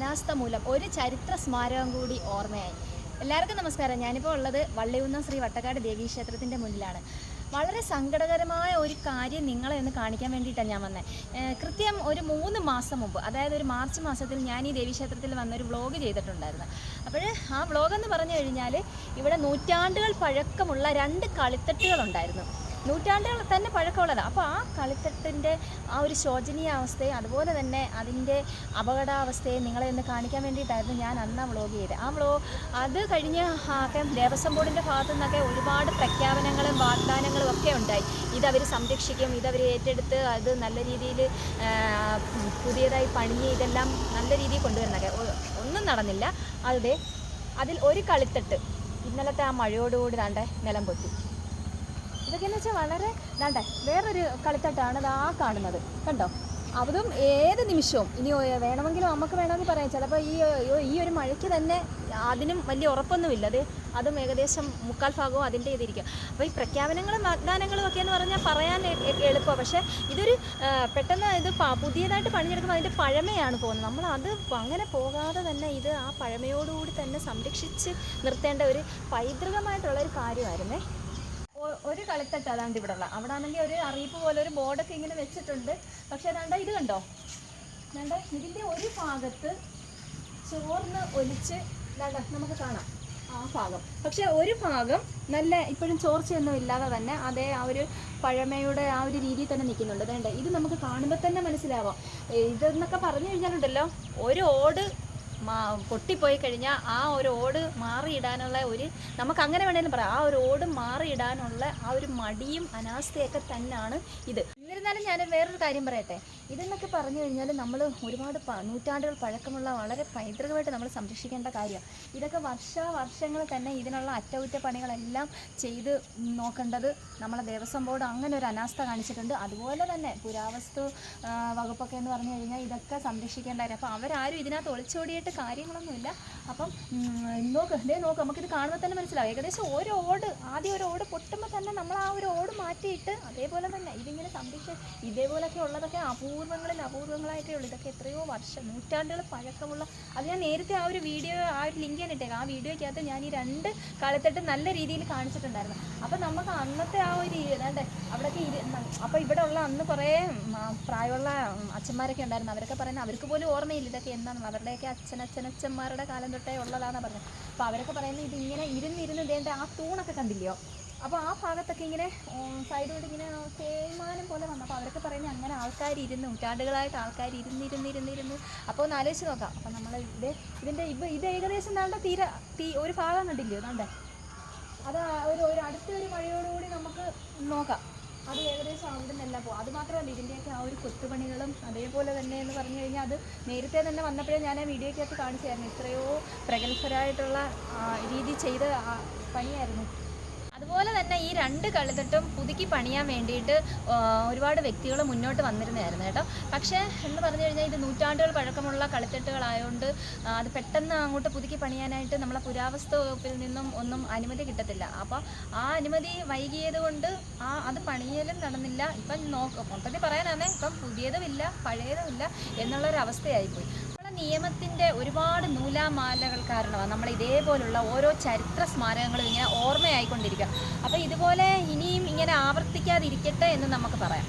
അനാസ്ഥ മൂലം ഒരു ചരിത്ര സ്മാരകം കൂടി ഓർമ്മയായി. എല്ലാവർക്കും നമസ്കാരം. ഞാനിപ്പോൾ ഉള്ളത് വള്ളിയുന്നം ശ്രീ വട്ടക്കാട് ദേവീക്ഷേത്രത്തിന്റെ മുന്നിലാണ്. വളരെ സങ്കടകരമായ ഒരു കാര്യം നിങ്ങളെ ഒന്ന് കാണിക്കാൻ വേണ്ടിയിട്ടാണ് ഞാൻ വന്നത് കൃത്യം ഒരു മൂന്ന് മാസം മുമ്പ് അതായത് ഒരു മാർച്ച് മാസത്തിൽ ഞാൻ ഈ ദേവീക്ഷേത്രത്തിൽ വന്നൊരു വ്ളോഗ് ചെയ്തിട്ടുണ്ടായിരുന്നു. അപ്പോൾ ആ വ്ളോഗ് എന്ന് പറഞ്ഞു കഴിഞ്ഞാൽ ഇവിടെ നൂറ്റാണ്ടുകൾ പഴക്കമുള്ള രണ്ട് കളിത്തട്ടുകളുണ്ടായിരുന്നു. നൂറ്റാണ്ടുകൾ തന്നെ പഴക്കമുള്ളതാണ് അപ്പോൾ ആ കളിത്തട്ടിന്റെ ആ ഒരു ശോചനീയ അവസ്ഥയെ അതുപോലെ തന്നെ അതിന്റെ അപകടാവസ്ഥയെ നിങ്ങളെ ഒന്ന് കാണിക്കാൻ വേണ്ടിയിട്ടായിരുന്നു ഞാൻ അന്ന് ആ വ്ളോഗ് ചെയ്തത്. ആ വ്ളോ അത് കഴിഞ്ഞ് ഒക്കെ ദേവസ്വം ബോർഡിന്റെ ഭാഗത്തു നിന്നൊക്കെ ഒരുപാട് പ്രഖ്യാപനങ്ങളും വാഗ്ദാനങ്ങളും ഒക്കെ ഉണ്ടായി. ഇതവർ സംരക്ഷിക്കും ഇതവർ ഏറ്റെടുത്ത് അത് നല്ല രീതിയിൽ പുതിയതായി പണിഞ്ഞ് ഇതെല്ലാം നല്ല രീതിയിൽ കൊണ്ടുവരുന്നൊക്കെ. ഒന്നും നടന്നില്ല. അതെ അതിൽ ഒരു കളിത്തട്ട് ഇന്നലത്തെ ആ മഴയോടുകൂടി താണ്ടെ നിലം പൊട്ടി. ഇതൊക്കെയെന്ന് വെച്ചാൽ വളരെ വേണ്ട വേറൊരു കളിത്തട്ടാണ് ദാ ആ കാണുന്നത്. കണ്ടോ? അതും ഏത് നിമിഷവും ഇനി വേണമെങ്കിലും നമുക്ക് വേണമെങ്കിൽ പറയാം. ചിലപ്പോൾ ഈ ഈ ഒരു മഴയ്ക്ക് തന്നെ അതിനും വലിയ ഉറപ്പൊന്നുമില്ല. അത് അതും ഏകദേശം മുക്കാൽ ഭാഗവും അതിന്റെ ഇതിരിക്കും. അപ്പോൾ ഈ പ്രഖ്യാപനങ്ങളും വാഗ്ദാനങ്ങളും ഒക്കെ എന്ന് പറഞ്ഞാൽ പറയാൻ എളുപ്പം പക്ഷേ ഇതൊരു പെട്ടെന്ന് ഇത് പുതിയതായിട്ട് പണിഞ്ഞെടുക്കുമ്പോൾ അതിന്റെ പഴമയാണ് പോകുന്നത്. നമ്മൾ അത് അങ്ങനെ പോകാതെ തന്നെ ഇത് ആ പഴമയോടുകൂടി തന്നെ സംരക്ഷിച്ച് നിർത്തേണ്ട ഒരു പൈതൃകമായിട്ടുള്ള ഒരു കാര്യമായിരുന്നേ. ഒരു കളിത്തട്ട് അതാണ്ട് ഇവിടെ ഉള്ള അവിടെ ആണെങ്കിൽ ഒരു അറിയിപ്പ് പോലെ ഒരു ബോർഡൊക്കെ ഇങ്ങനെ വെച്ചിട്ടുണ്ട്. പക്ഷെ അതാണ്ട ഇത് കണ്ടോ? അതാണ്ട് ഇതിന്റെ ഒരു ഭാഗത്ത് ചോർന്ന് ഒലിച്ച് നമുക്ക് കാണാം. ആ ഭാഗം. പക്ഷെ ഒരു ഭാഗം നല്ല ഇപ്പോഴും ചോർച്ചയൊന്നും ഇല്ലാതെ തന്നെ അതേ ആ ഒരു പഴമയുടെ ആ ഒരു രീതിയിൽ തന്നെ നിൽക്കുന്നുണ്ട്. വേണ്ട ഇത് നമുക്ക് കാണുമ്പോൾ തന്നെ മനസ്സിലാവാം. ഇതെന്നൊക്കെ പറഞ്ഞു കഴിഞ്ഞാലുണ്ടല്ലോ ഒരു ഓട് പൊട്ടിപ്പോയി കഴിഞ്ഞാൽ ആ ഒരു ഓട് മാറിയിടാനുള്ള ഒരു നമുക്ക് അങ്ങനെ വേണേലും പറയാം. ആ ഒരു ഓട് മാറിയിടാനുള്ള ആ ഒരു മടിയും അനാസ്ഥയൊക്കെ തന്നെയാണ് ഇത്. എന്നിരുന്നാലും ഞാൻ വേറൊരു കാര്യം പറയട്ടെ. ഇതെന്നൊക്കെ പറഞ്ഞു കഴിഞ്ഞാൽ നമ്മൾ ഒരുപാട് നൂറ്റാണ്ടുകൾ പഴക്കമുള്ള വളരെ പൈതൃകമായിട്ട് നമ്മൾ സംരക്ഷിക്കേണ്ട കാര്യമാണ് ഇതൊക്കെ വർഷാവർഷങ്ങൾ തന്നെ ഇതിനുള്ള അറ്റകുറ്റപ്പണികളെല്ലാം ചെയ്ത് നോക്കേണ്ടത് നമ്മളെ ദേവസ്വം ബോർഡ് അങ്ങനെ ഒരു അനാസ്ഥ കാണിച്ചിട്ടുണ്ട്. അതുപോലെ തന്നെ പുരാവസ്തു വകുപ്പൊക്കെ എന്ന് പറഞ്ഞു കഴിഞ്ഞാൽ ഇതൊക്കെ സംരക്ഷിക്കേണ്ട കാര്യം. അപ്പോൾ അവരാരും ഇതിനകത്ത് ഒളിച്ചോടിയിട്ട് കാര്യങ്ങളൊന്നുമില്ല. അപ്പം നോക്ക് ഇതേ നോക്ക് നമുക്കിത് കാണുമ്പോൾ തന്നെ മനസ്സിലാവും. ഏകദേശം ഒരു ഓട് ആദ്യം ഒരു ഓട് പൊട്ടുമ്പോൾ തന്നെ നമ്മൾ ആ ഒരു ഓട് മാറ്റിയിട്ട് അതേപോലെ തന്നെ ഇതിങ്ങനെ സംരക്ഷ ഇതേപോലെയൊക്കെ ഉള്ളതൊക്കെ അപൂർവങ്ങളിൽ അപൂർവങ്ങളായിട്ടേ ഉള്ളൂ. ഇതൊക്കെ എത്രയോ വർഷം നൂറ്റാണ്ടുകൾ പഴക്കമുള്ള അത് ഞാൻ നേരത്തെ ആ ഒരു വീഡിയോ ആ ഒരു ലിങ്ക് ഞാൻ ഇട്ടേക്കാം. ആ വീഡിയോയ്ക്കകത്ത് ഞാൻ ഈ രണ്ട് കാലത്തിട്ട് നല്ല രീതിയിൽ കാണിച്ചിട്ടുണ്ടായിരുന്നു. അപ്പം നമുക്ക് അന്നത്തെ ആ ഒരു ഏതാണ്ട് അവിടെയൊക്കെ ഇരു അപ്പോൾ ഇവിടെ ഉള്ള അന്ന് കുറേ പ്രായമുള്ള അച്ഛന്മാരൊക്കെ ഉണ്ടായിരുന്നു. അവരൊക്കെ പറയുന്നത് അവർക്ക് പോലും ഓർമ്മയില്ല ഇതൊക്കെ എന്താണെന്ന്. അവരുടെയൊക്കെ അച്ഛനച്ഛനച്ഛന്മാരുടെ കാലം തൊട്ടേ ഉള്ളതാണെന്ന് പറഞ്ഞത്. അപ്പോൾ അവരൊക്കെ പറയുന്നത് ഇതിങ്ങനെ ഇരുന്നിരുന്ന് ഇതേണ്ട ആ തൂണൊക്കെ കണ്ടില്ലയോ? അപ്പോൾ ആ ഭാഗത്തൊക്കെ ഇങ്ങനെ സൈഡോട്ട് ഇങ്ങനെ തേയ്മാനം പോലെ വന്നു. അപ്പോൾ അവരൊക്കെ പറയുന്നത് അങ്ങനെ ആൾക്കാർ ഇരുന്ന് നൂറ്റാണ്ടുകളായിട്ട് ആൾക്കാർ ഇരുന്നിരുന്നിരുന്നിരുന്ന് അപ്പോൾ ഒന്ന് ആലോചിച്ച് നോക്കാം. അപ്പോൾ നമ്മൾ ഇത് ഇതിന്റെ ഇപ്പം ഇത് ഏകദേശം നമ്മുടെ തീര തീ ഒരു ഭാഗം കണ്ടില്ലയോ നമ്മുടെ അത് ഒരു ഒരു അടുത്തൊരു മഴയോടുകൂടി നമുക്ക് നോക്കാം. അത് ഏകദേശം അവിടെ നിന്നെല്ലാം പോകും അത് മാത്രമല്ല ഇതിന്റെയൊക്കെ ആ ഒരു കൊത്തുപണികളും അതേപോലെ തന്നെ എന്ന് പറഞ്ഞു കഴിഞ്ഞാൽ അത് നേരത്തെ തന്നെ വന്നപ്പോഴേ ഞാൻ ആ വീഡിയോയ്ക്കകത്ത് കാണിച്ചായിരുന്നു. എത്രയോ പ്രഗത്ഭരായിട്ടുള്ള രീതി ചെയ്ത പണിയായിരുന്നു. അതുപോലെ തന്നെ ഈ രണ്ട് കളിത്തട്ടും പുതുക്കി പണിയാൻ വേണ്ടിയിട്ട് ഒരുപാട് വ്യക്തികൾ മുന്നോട്ട് വന്നിരുന്നതായിരുന്നു കേട്ടോ. പക്ഷേ എന്ന് പറഞ്ഞു കഴിഞ്ഞാൽ ഇത് നൂറ്റാണ്ടുകൾ പഴക്കമുള്ള കളിത്തട്ടുകളായതുകൊണ്ട് അത് പെട്ടെന്ന് അങ്ങോട്ട് പുതുക്കി പണിയാനായിട്ട് നമ്മളെ പുരാവസ്തു വകുപ്പിൽ നിന്നും ഒന്നും അനുമതി കിട്ടത്തില്ല. അപ്പോൾ ആ അനുമതി വൈകിയത് കൊണ്ട് ആ അത് പണിയലും നടന്നില്ല. ഇപ്പം നോക്ക മൊത്തത്തിൽ പറയാനാണ് ഇപ്പം പുതിയതുമില്ല പഴയതുമില്ല എന്നുള്ളൊരവസ്ഥയായിപ്പോയി. നിയമത്തിന്റെ ഒരുപാട് നൂലാമാലകൾ കാരണമാണ്. നമ്മൾ ഇതേപോലുള്ള ഓരോ ചരിത്ര സ്മാരകങ്ങളും ഇങ്ങനെ ഓർമ്മയായിക്കൊണ്ടിരിക്കുക. അപ്പോൾ ഇതുപോലെ ഇനിയും ഇങ്ങനെ ആവർത്തിക്കാതിരിക്കട്ടെ എന്ന് നമുക്ക് പറയാം.